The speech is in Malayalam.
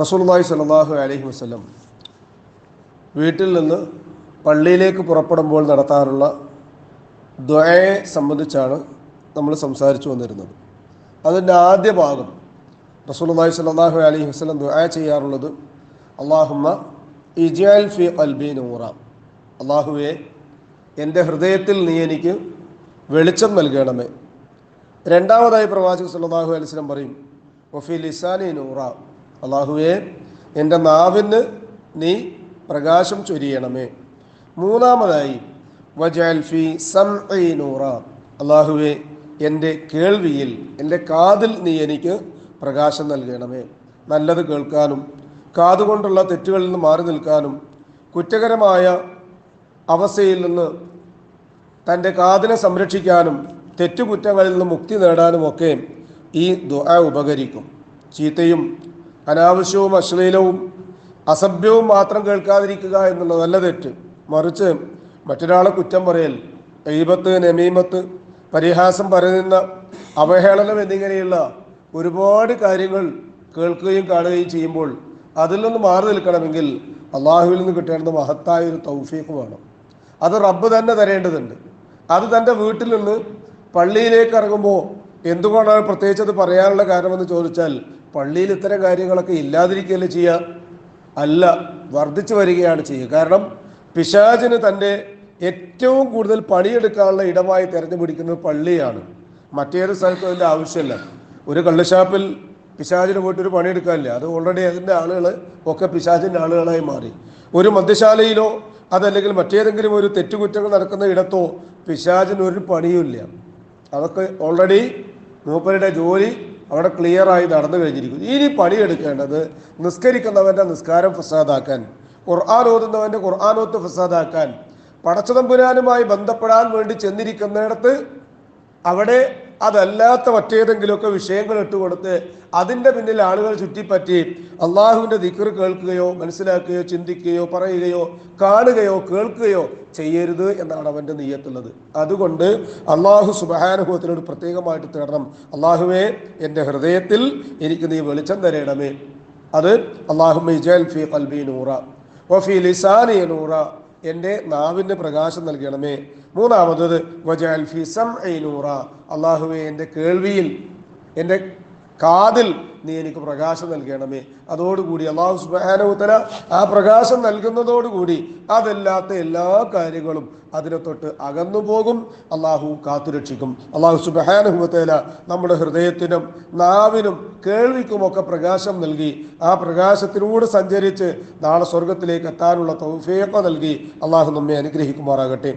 റസൂലുള്ളാഹി സ്വല്ലല്ലാഹു അലഹി വസ്ലം വീട്ടിൽ നിന്ന് പള്ളിയിലേക്ക് പുറപ്പെടുമ്പോൾ നടത്താറുള്ള ദ്വയെ സംബന്ധിച്ചാണ് നമ്മൾ സംസാരിച്ചു വന്നിരുന്നത്. അതിന്റെ ആദ്യ ഭാഗം റസൂലുള്ളാഹി സ്വല്ലല്ലാഹു അലഹി വസ്ലം ദ്വയ ചെയ്യാറുള്ളത് അള്ളാഹുമ്മ ഇജാൽ ഫി അൽബി നൂറ. അള്ളാഹുവെ എന്റെ ഹൃദയത്തിൽ നീ എനിക്ക് വെളിച്ചം നൽകണമേ. രണ്ടാമതായി പ്രവാചകൻ സല്ലാഹു അലൈഹി വസല്ലം പറയും വഫി ലിസാനി നൂറ. അള്ളാഹുവെ എന്റെ നാവിന് നീ പ്രകാശം ചൊരിയണമേ. മൂന്നാമതായി വജാൽഫി സംഇ നൂറ. അള്ളാഹുവെ എന്റെ കേൾവിയിൽ എന്റെ കാതിൽ നീ എനിക്ക് പ്രകാശം നൽകണമേ. നല്ലത് കേൾക്കാനും കാതുകൊണ്ടുള്ള തെറ്റുകളിൽ നിന്ന് മാറി നിൽക്കാനും കുറ്റകരമായ അവസ്ഥയിൽ നിന്ന് തന്റെ കാതിനെ സംരക്ഷിക്കാനും തെറ്റുകുറ്റങ്ങളിൽ നിന്ന് മുക്തി നേടാനുമൊക്കെ ഈ ദുആ ഉപകരിക്കും. ചീത്തയും അനാവശ്യവും അശ്ലീലവും അസഭ്യവും മാത്രം കേൾക്കാതിരിക്കുക എന്നുള്ളതല്ല തെറ്റ്. മറിച്ച് മറ്റൊരാളെ കുറ്റം പറയൽ എയ്ബത്ത് നമീമത്ത് പരിഹാസം പറയുന്ന അവഹേളനം എന്നിങ്ങനെയുള്ള ഒരുപാട് കാര്യങ്ങൾ കേൾക്കുകയും കാണുകയും ചെയ്യുമ്പോൾ അതിൽ നിന്ന് മാറി നിൽക്കണമെങ്കിൽ അള്ളാഹുവിൽ നിന്ന് കിട്ടേണ്ടത് മഹത്തായ ഒരു തൗഫീഖ് വേണം. അത് റബ്ബ് തന്നെ തരേണ്ടതുണ്ട്. അത് തന്റെ വീട്ടിൽ നിന്ന് പള്ളിയിലേക്ക് ഇറങ്ങുമ്പോൾ എന്തുകൊണ്ടാണ് പ്രത്യേകിച്ച് അത് പറയാനുള്ള കാരണമെന്ന് ചോദിച്ചാൽ പള്ളിയിൽ ഇത്തരം കാര്യങ്ങളൊക്കെ ഇല്ലാതിരിക്കുകയല്ലേ ചെയ്യുക? അല്ല വർദ്ധിച്ചു വരികയാണ് ചെയ്യുക. കാരണം പിശാചിന് തന്റെ ഏറ്റവും കൂടുതൽ പണിയെടുക്കാനുള്ള ഇടമായി തിരഞ്ഞു പിടിക്കുന്നത് പള്ളിയാണ്. മറ്റേത് സ്ഥലത്തും അതിന്റെ ആവശ്യമില്ല. ഒരു കള്ളുഷാപ്പിൽ പിശാചിന് പോയിട്ട് ഒരു പണിയെടുക്കാനില്ല. അത് ഓൾറെഡി അതിന്റെ ആളുകൾ ഒക്കെ പിശാചിന്റെ ആളുകളായി മാറി. ഒരു മദ്യശാലയിലോ അതല്ലെങ്കിൽ മറ്റേതെങ്കിലും ഒരു തെറ്റുകുറ്റങ്ങൾ നടക്കുന്ന ഇടത്തോ പിശാചിന് ഒരു പണിയുമില്ല. അതൊക്കെ ഓൾറെഡി മൂപ്പരുടെ ജോലി അവിടെ ക്ലിയറായി നടന്നു കഴിഞ്ഞിരിക്കുന്നു. ഇനി പണിയെടുക്കേണ്ടത് നിസ്കരിക്കുന്നവന്റെ നിസ്കാരം ഫസാദാക്കാൻ ഖുർആൻ ഓതുന്നവന്റെ ഖുർആാനോത്ത് ഫസാദാക്കാൻ പടച്ചതമ്പുരാനുമായി ബന്ധപ്പെടാൻ വേണ്ടി ചെന്നിരിക്കുന്നിടത്ത് അവിടെ അതല്ലാത്ത മറ്റേതെങ്കിലുമൊക്കെ വിഷയങ്ങൾ ഇട്ടുകൊടുത്ത് അതിന്റെ പിന്നിൽ ആളുകൾ ചുറ്റിപ്പറ്റി അള്ളാഹുവിന്റെ ദിക്കർ കേൾക്കുകയോ മനസ്സിലാക്കുകയോ ചിന്തിക്കുകയോ പറയുകയോ കാണുകയോ കേൾക്കുകയോ ചെയ്യരുത് എന്നാണ് അവന്റെ നെയ്യത്തുള്ളത്. അതുകൊണ്ട് അള്ളാഹു സുബഹാനുഭവത്തിനോട് പ്രത്യേകമായിട്ട് തേടണം. അള്ളാഹുവെ എന്റെ ഹൃദയത്തിൽ എനിക്ക് നീ വെളിച്ചം തരയണമേ അത് അള്ളാഹു ഫി കൽബി നൂറ വഫി ലിസാനി നൂറ എന്റെ നാവിന്റെ പ്രകാശം നൽകണമേ. മൂന്നാമത്തത് വജാൽ ഫി നൂറ. അള്ളാഹുവെ എന്റെ കേൾവിയിൽ എന്റെ കാതിൽ നീ എനിക്ക് പ്രകാശം നൽകണമേ. അതോടുകൂടി അള്ളാഹു സുബാനവുത്തല ആ പ്രകാശം നൽകുന്നതോടുകൂടി അതല്ലാത്ത എല്ലാ കാര്യങ്ങളും അതിനെ തൊട്ട് അകന്നു പോകും. അള്ളാഹു കാത്തുരക്ഷിക്കും. അള്ളാഹു സുബാനുഭവത്തേല നമ്മുടെ ഹൃദയത്തിനും നാവിനും കേൾവിക്കുമൊക്കെ പ്രകാശം നൽകി. ആ പ്രകാശത്തിലൂടെ സഞ്ചരിച്ച് നാളെ സ്വർഗത്തിലേക്ക് എത്താനുള്ള തൗഫേക്ക നൽകി. അള്ളാഹു നമ്മെ അനുഗ്രഹിക്കുമാറാകട്ടെ.